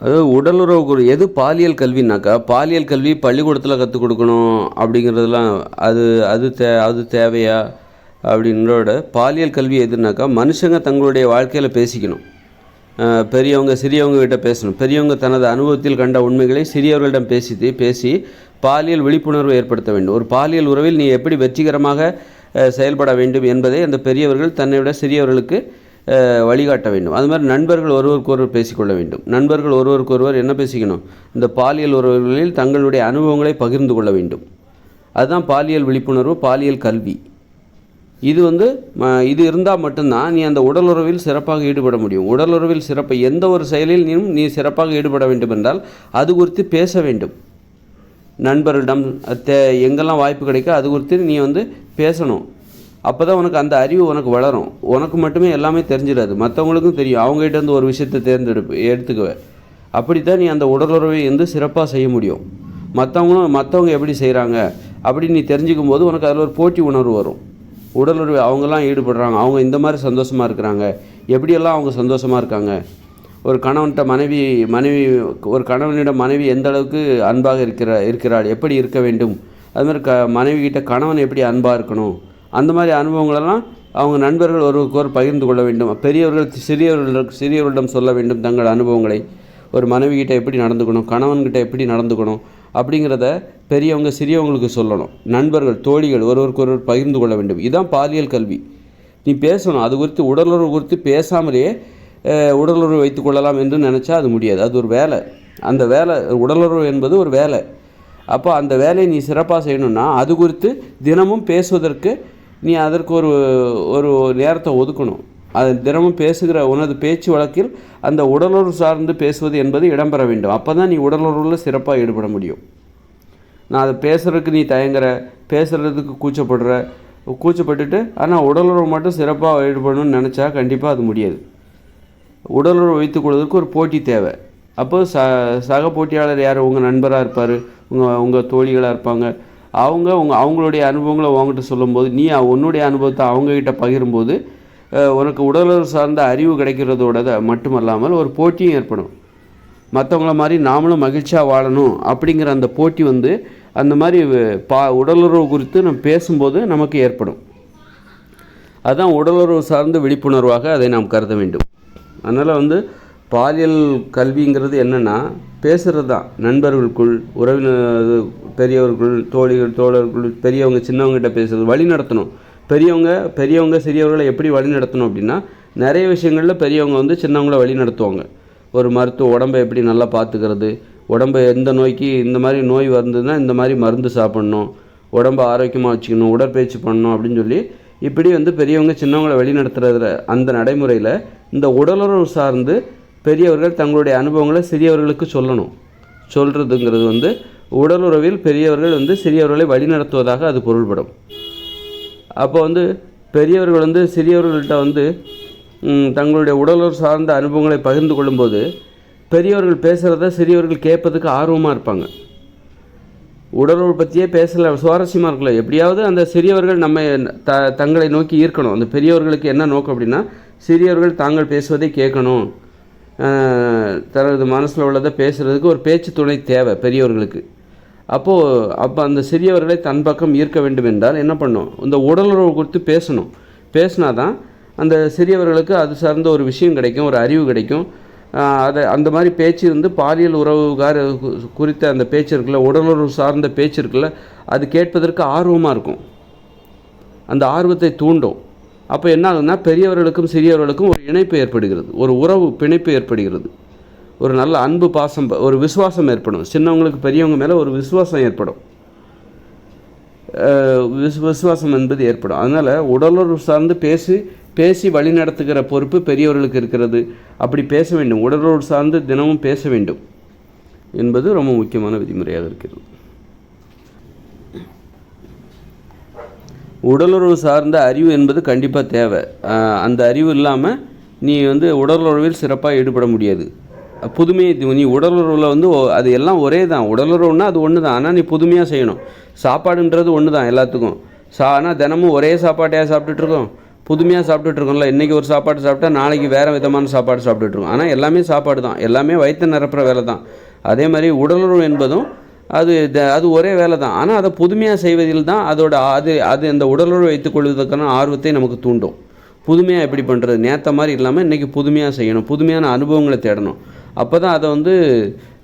அதாவது உடலுறவு குறி எது பாலியல் கல்வினாக்கா பாலியல் கல்வி பள்ளிக்கூடத்தில் கற்றுக் கொடுக்கணும் அப்படிங்கிறதுலாம் அது அது தே அது தேவையா அப்படின்றோட பாலியல் கல்வி எதுனாக்கா மனுஷங்க தங்களுடைய வாழ்க்கையில் பேசிக்கணும். பெரியவங்க சிறியவங்க கிட்ட பேசணும். பெரியவங்க தனது அனுபவத்தில் கண்ட உண்மைகளை சிறியவர்களிடம் பேசி பேசி பாலியல் விழிப்புணர்வு ஏற்படுத்த வேண்டும். ஒரு பாலியல் உறவில் நீ எப்படி வெற்றிகரமாக செயல்பட வேண்டும் என்பதை அந்த பெரியவர்கள் தன்னை விட சிறியவர்களுக்கு வழிகாட்ட வேண்டும். அது மாதிரி நண்பர்கள் ஒருவருக்கொருவர் பேசிக்கொள்ள வேண்டும். நண்பர்கள் ஒருவருக்கொருவர் என்ன பேசிக்கணும்? இந்த பாலியல் உறவுகளில் தங்களுடைய அனுபவங்களை பகிர்ந்து கொள்ள வேண்டும். அதுதான் பாலியல் விழிப்புணர்வு பாலியல் கல்வி. இது வந்து ம- இது இருந்தால் மட்டும்தான் நீ அந்த உடலுறவில் சிறப்பாக ஈடுபட முடியும். உடலுறவில் சிறப்பு எந்த ஒரு செயலில் நீ நீ சிறப்பாக ஈடுபட வேண்டும் என்றால் அது குறித்து பேச வேண்டும். நண்பர்களிடம் தே எங்கெல்லாம் வாய்ப்பு கிடைக்கோ அது குறித்து நீ வந்து பேசணும். அப்போ தான் உனக்கு அந்த அறிவு உனக்கு வளரும். உனக்கு மட்டுமே எல்லாமே தெரிஞ்சிடாது. மற்றவங்களுக்கும் தெரியும். அவங்ககிட்ட வந்து ஒரு விஷயத்தை தேர்ந்தெடுப்பு எடுத்துக்குவ. அப்படி தான் நீ அந்த உடலுறவை வந்து சிறப்பாக செய்ய முடியும். மற்றவங்களும் மற்றவங்க எப்படி செய்கிறாங்க அப்படி நீ தெரிஞ்சுக்கும் போது உனக்கு அதில் ஒரு போட்டி உணர்வு வரும். உடலுறவு அவங்கெல்லாம் ஈடுபடுறாங்க. அவங்க இந்த மாதிரி சந்தோஷமாக இருக்கிறாங்க. எப்படியெல்லாம் அவங்க சந்தோஷமாக இருக்காங்க? ஒரு கணவன்கிட்ட மனைவி மனைவி ஒரு கணவனிடம் மனைவி எந்த அளவுக்கு அன்பாக இருக்கிற இருக்கிறாள்? எப்படி இருக்க வேண்டும்? அதுமாதிரி க மனைவி கிட்ட கணவன் எப்படி அன்பாக இருக்கணும்? அந்த மாதிரி அனுபவங்களெல்லாம் அவங்க நண்பர்கள் ஒருவருக்கொரு பகிர்ந்து கொள்ள வேண்டும். பெரியவர்கள் சிறியவர்கள் சிறியவர்களிடம் சொல்ல வேண்டும் தங்கள் அனுபவங்களை. ஒரு மனைவிக்கிட்ட எப்படி நடந்துக்கணும் கணவன்கிட்ட எப்படி நடந்துக்கணும் அப்படிங்கிறத பெரியவங்க சிறியவங்களுக்கு சொல்லணும். நண்பர்கள் தோழிகள் ஒருவருக்கொருவர் பகிர்ந்து கொள்ள வேண்டும். இதுதான் பாலியல் கல்வி. நீ பேசணும். அது குறித்து உடலுறவு குறித்து பேசாமலேயே உடலுறவு வைத்து கொள்ளலாம் என்று நினச்சா அது முடியாது. அது ஒரு வேலை. அந்த வேலை உடலுறவு என்பது ஒரு வேலை. அப்போ அந்த வேலையை நீ சிறப்பாக செய்யணும்னா அது குறித்து தினமும் பேசுவதற்கு நீ அதற்கு ஒரு ஒரு நேரத்தை ஒதுக்கணும். அது தினமும் பேசுகிற உனது பேச்சு வழக்கில் அந்த உடலுறவு சார்ந்து பேசுவது என்பது இடம்பெற வேண்டும். அப்போ தான் நீ உடலுறவில் சிறப்பாக ஈடுபட முடியும். நான் அதை பேசுகிறதுக்கு நீ தயங்குற பேசுகிறதுக்கு கூச்சப்படுற கூச்சப்பட்டுட்டு ஆனால் உடலுறவு மட்டும் சிறப்பாக ஈடுபடணும்னு நினச்சா கண்டிப்பாக அது முடியாது. உடலுறவு வைத்துக் கொள்வதற்கு ஒரு போட்டி தேவை. அப்போது ச சக போட்டியாளர் யார்? உங்கள் நண்பராக இருப்பார். உங்கள் உங்கள் தோழிகளாக இருப்பாங்க. அவங்க உங்க அவங்களுடைய அனுபவங்களை உங்ககிட்ட சொல்லும்போது நீ உன்னுடைய அனுபவத்தை அவங்கக்கிட்ட பகிரும்போது உனக்கு உடலுறவு சார்ந்த அறிவு கிடைக்கிறதோட மட்டுமல்லாமல் ஒரு போட்டியும் ஏற்படும். மற்றவங்கள மாதிரி நாமளும் மகிழ்ச்சியாக வாழணும் அப்படிங்கிற அந்த போட்டி வந்து அந்த மாதிரி பா உடலுறவு குறித்து நம்ம பேசும்போது நமக்கு ஏற்படும். அதுதான் உடலுறவு சார்ந்த விழிப்புணர்வாக அதை நாம் கருத வேண்டும். அதனால் வந்து பாலியல் கல்விங்கிறது என்னென்னா பேசுகிறது தான் நண்பர்களுக்குள் உறவினர் பெரியவர்கள் தோழிகள் தோழர்கள் பெரியவங்க சின்னவங்ககிட்ட பேசுறது வழி நடத்தணும். பெரியவங்க பெரியவங்க சிறியவர்களை எப்படி வழி நடத்தணும் அப்படின்னா நிறைய விஷயங்களில் பெரியவங்க வந்து சின்னவங்கள வழி நடத்துவாங்க. ஒரு மருத்துவ உடம்பை எப்படி நல்லா பார்த்துக்கிறது உடம்பை எந்த நோய்க்கு இந்த மாதிரி நோய் வந்ததுன்னா இந்த மாதிரி மருந்து சாப்பிட்ணும் உடம்பை ஆரோக்கியமாக வச்சுக்கணும் உடற்பயிற்சி பண்ணணும் அப்படின்னு சொல்லி இப்படி வந்து பெரியவங்க சின்னவங்களை வழி வழிநடத்துறதுல அந்த நடைமுறையில் இந்த உடலுறவு சார்ந்து பெரியவர்கள் தங்களுடைய அனுபவங்களை சிறியவர்களுக்கு சொல்லணும். சொல்கிறதுங்கிறது வந்து உடலுறவில் பெரியவர்கள் வந்து சிறியவர்களை வழிநடத்துவதாக அது பொருள்படும். அப்போ வந்து பெரியவர்கள் வந்து சிறியவர்கள்ட்ட வந்து தங்களுடைய உடலுறவு சார்ந்த அனுபவங்களை பகிர்ந்து கொள்ளும்போது பெரியவர்கள் பேசுகிறத சிறியவர்கள் கேட்பதுக்கு ஆர்வமாக இருப்பாங்க. உடலுறவு பற்றியே பேசல சுவாரஸ்யமாக இருக்கல எப்படியாவது அந்த சிறியவர்கள் நம்ம த தங்களை நோக்கி ஈர்க்கணும். அந்த பெரியவர்களுக்கு என்ன நோக்கம் அப்படின்னா சிறியவர்கள் தாங்கள் பேசுவதை கேட்கணும். தனது மனசில் உள்ளதை பேசுகிறதுக்கு ஒரு பேச்சு துணை தேவை பெரியவர்களுக்கு. அப்போது அப்போ அந்த சிறியவர்களை தன் பக்கம் ஈர்க்க வேண்டும் என்றால் என்ன பண்ணும்? இந்த உடலுறவு குறித்து பேசணும். பேசினா தான் அந்த சிறியவர்களுக்கு அது சார்ந்த ஒரு விஷயம் கிடைக்கும் ஒரு அறிவு கிடைக்கும். அதை அந்த மாதிரி பேச்சு இருந்து பாலியல் உறவுகார குறித்த அந்த பேச்சு இருக்குல்ல உடலுறவு சார்ந்த பேச்சு இருக்குல்ல அது கேட்பதற்கு ஆர்வமாக இருக்கும். அந்த ஆர்வத்தை தூண்டும். அப்போ என்ன ஆகுதுன்னா பெரியவர்களுக்கும் சிறியவர்களுக்கும் ஒரு இணைப்பு ஏற்படுகிறது. ஒரு உறவு பிணைப்பு ஏற்படுகிறது. ஒரு நல்ல அன்பு பாசம் ஒரு விசுவாசம் ஏற்படும். சின்னவங்களுக்கு பெரியவங்க மேலே ஒரு விசுவாசம் ஏற்படும். விஸ் விசுவாசம் என்பது ஏற்படும். அதனால் உடலுறவு சார்ந்து பேசி பேசி வழி நடத்துகிற பொறுப்பு பெரியவர்களுக்கு இருக்கிறது. அப்படி பேச வேண்டும். உடலுறவு சார்ந்து தினமும் பேச வேண்டும். என்பது ரொம்ப முக்கியமான விதிமுறையாக இருக்கிறது. உடலுறவு சார்ந்த அறிவு என்பது கண்டிப்பாக தேவை. அந்த அறிவு இல்லாமல் நீ வந்து உடலுறவில் சிறப்பாக ஈடுபட முடியாது. புதுமையை நீ உடலுறவில் வந்து அது எல்லாம் ஒரே தான். உடலுறவுனா அது ஒன்று தான். ஆனால் நீ புதுமையாக செய்யணும். சாப்பாடுன்றது ஒன்று தான் எல்லாத்துக்கும். சா ஆனால் தினமும் ஒரே சாப்பாட்டையாக சாப்பிட்டுட்டு இருக்கோம். புதுமையாக சாப்பிட்டுட்ருக்கோம்ல இன்றைக்கி ஒரு சாப்பாடு சாப்பிட்டா நாளைக்கு வேறு விதமான சாப்பாடு சாப்பிட்டுட்டு இருக்கோம். ஆனால் எல்லாமே சாப்பாடு தான். எல்லாமே வயிற்று நிரப்புற வேலை தான். அதே மாதிரி உடலுறவு என்பதும் அது த- அது ஒரே வேலை தான் ஆனால் அதை புதுமையாக செய்வதில் தான் அதோட அது அது அந்த உடலோடு வைத்துக்கொள்வதற்கான ஆர்வத்தை நமக்கு தூண்டும். புதுமையாக எப்படி பண்ணுறது நேற்ற மாதிரி இல்லாமல் இன்றைக்கி புதுமையாக செய்யணும். புதுமையான அனுபவங்களை தேடணும். அப்போ தான் அதை வந்து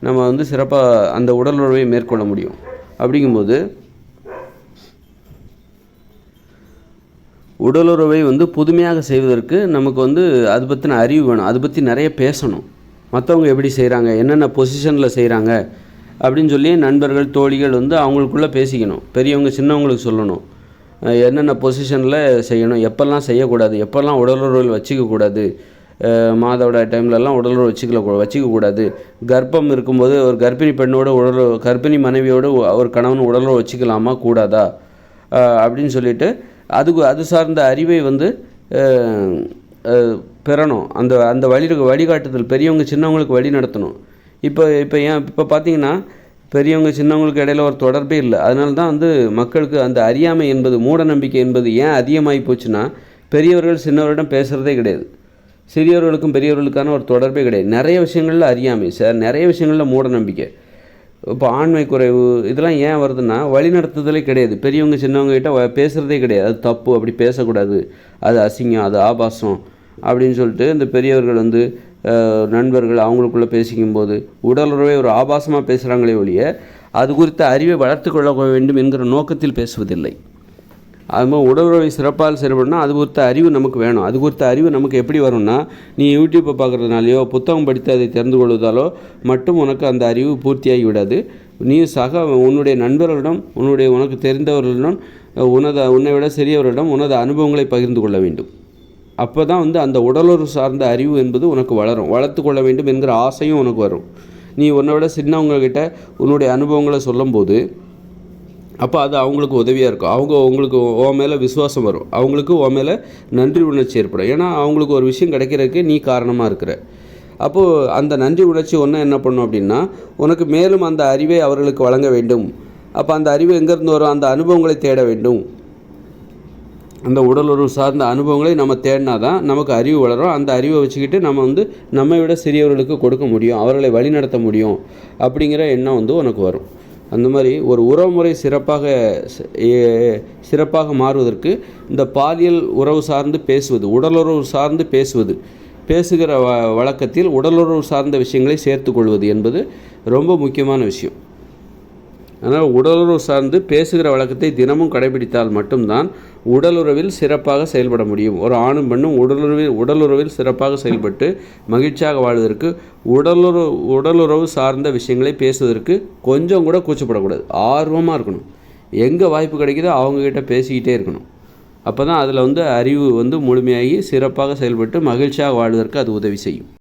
நம்ம வந்து சிறப்பாக அந்த உடலுறவை மேற்கொள்ள முடியும். அப்படிங்கும்போது உடலுறவை வந்து புதுமையாக செய்வதற்கு நமக்கு வந்து அது பற்றின அறிவு வேணும். அதை பற்றி நிறைய பேசணும். மற்றவங்க எப்படி செய்கிறாங்க என்னென்ன பொசிஷனில் செய்கிறாங்க அப்படின்னு சொல்லி நண்பர்கள் தோழிகள் வந்து அவங்களுக்குள்ளே பேசிக்கணும். பெரியவங்க சின்னவங்களுக்கு சொல்லணும். என்னென்ன பொசிஷனில் செய்யணும் எப்பெல்லாம் செய்யக்கூடாது எப்பெல்லாம் உடலுறவில் வச்சுக்கக்கூடாது மாதவிட டைம்லலாம் உடலுறவு வச்சுக்கல வச்சுக்கக்கூடாது. கர்ப்பம் இருக்கும்போது ஒரு கர்ப்பிணி பெண்ணோட உடல் கர்ப்பிணி மனைவியோட ஒரு கணவன் உடலுறவு வச்சுக்கலாமா கூடாதா? அப்படின்னு சொல்லிட்டு அதுக்கு அது சார்ந்த அறிவை வந்து பெறணும். அந்த அந்த வழி வழிகாட்டுதல் பெரியவங்க சின்னவங்களுக்கு வழி நடத்தணும். இப்போ இப்போ ஏன் இப்போ பார்த்தீங்கன்னா பெரியவங்க சின்னவங்களுக்கு இடையில ஒரு தொடர்பே இல்லை. அதனால தான் வந்து மக்களுக்கு அந்த அறியாமை என்பது மூட நம்பிக்கை என்பது ஏன் அதிகமாகி போச்சுன்னா பெரியவர்கள் சின்னவரிடம் பேசுகிறதே கிடையாது. சிறியவர்களுக்கும் பெரியவர்களுக்கான ஒரு தொடர்பே கிடையாது. நிறைய விஷயங்களில் அறியாமை சார் நிறைய விஷயங்களில் மூட நம்பிக்கை. இப்போ ஆண்மை குறைவு இதெல்லாம் ஏன் வருதுன்னா வழிநடத்துதலே கிடையாது. பெரியவங்க சின்னவங்க கிட்ட பேசுகிறதே கிடையாது. அது தப்பு அப்படி பேசக்கூடாது. அது அசிங்கம் அது ஆபாசம் அப்படின்னு சொல்லிட்டு இந்த பெரியவர்கள் வந்து நண்பர்கள் அவங்களுக்குள்ளே பேசிக்கும்போது உடலுறவை ஒரு ஆபாசமாக பேசுகிறாங்களே ஒழிய அது குறித்த அறிவை வளர்த்து கொள்ள வேண்டும் என்கிற நோக்கத்தில் பேசுவதில்லை. அது மாதிரி உடலுறவை சிறப்பாக செயல்படணும் அது குறித்த அறிவு நமக்கு வேணும். அது குறித்த அறிவு நமக்கு எப்படி வரும்னா நீ யூடியூப்பை பார்க்குறதுனாலையோ புத்தகம் படித்து அதை தெரிந்து கொள்வதாலோ மட்டும் உனக்கு அந்த அறிவு பூர்த்தியாகி விடாது. நீ சக உன்னுடைய நண்பர்களிடம் உன்னுடைய உனக்கு தெரிந்தவர்களிடம் உனது உன்னை விட சிறியவர்களிடம் உனது அனுபவங்களை பகிர்ந்து கொள்ள வேண்டும். அப்போ தான் வந்து அந்த உடலுறவு சார்ந்த அறிவு என்பது உனக்கு வளரும். வளர்த்து கொள்ள வேண்டும் என்கிற ஆசையும் உனக்கு வரும். நீ உன்னை விட சின்னவங்கக்கிட்ட உன்னுடைய அனுபவங்களை சொல்லும்போது அப்போ அது அவங்களுக்கு உதவியாக இருக்கும். அவங்க உங்களுக்கு உன் மேலே விசுவாசம் வரும். அவங்களுக்கு உன் மேலே நன்றி உணர்ச்சி ஏற்படும். ஏன்னா அவங்களுக்கு ஒரு விஷயம் கிடைக்கிறதுக்கு நீ காரணமாக இருக்கிற. அப்போது அந்த நன்றி உணர்ச்சி ஒன்று என்ன பண்ணும் அப்படின்னா உனக்கு மேலும் அந்த அறிவை அவர்களுக்கு வழங்க வேண்டும். அப்போ அந்த அறிவு எங்கேருந்து வரும்? அந்த அனுபவங்களை தேட வேண்டும். அந்த உடலுறவு சார்ந்த அனுபவங்களை நம்ம தேடினா தான் நமக்கு அறிவு வளரும். அந்த அறிவை வச்சுக்கிட்டு நம்ம வந்து நம்மை விட சிறியவர்களுக்கு கொடுக்க முடியும் அவர்களை வழிநடத்த முடியும் அப்படிங்கிற எண்ணம் வந்து உனக்கு வரும். அந்த மாதிரி ஒரு உறவுமுறை சிறப்பாக சிறப்பாக மாறுவதற்கு இந்த பாலியல் உறவு சார்ந்து பேசுவது உடலுறவு சார்ந்து பேசுவது பேசுகிற வ வழக்கத்தில் உடலுறவு சார்ந்த விஷயங்களை சேர்த்துக்கொள்வது என்பது ரொம்ப முக்கியமான விஷயம். அதனால் உடலுறவு சார்ந்து பேசுகிற வழக்கத்தை தினமும் கடைபிடித்தால் மட்டும்தான் உடலுறவில் சிறப்பாக செயல்பட முடியும். ஒரு ஆணும் பெண்ணும் உடலுறவில் உடலுறவில் சிறப்பாக செயல்பட்டு மகிழ்ச்சியாக வாழ்வதற்கு உடலுறவு உடலுறவு சார்ந்த விஷயங்களை பேசுவதற்கு கொஞ்சம் கூட கூச்சப்படக்கூடாது. ஆர்வமாக இருக்கணும். எங்கே வாய்ப்பு கிடைக்குதோ அவங்கக்கிட்ட பேசிக்கிட்டே இருக்கணும். அப்போ தான் அதில் வந்து அறிவு வந்து முழுமையாகி சிறப்பாக செயல்பட்டு மகிழ்ச்சியாக வாழ்வதற்கு அது உதவி செய்யும்.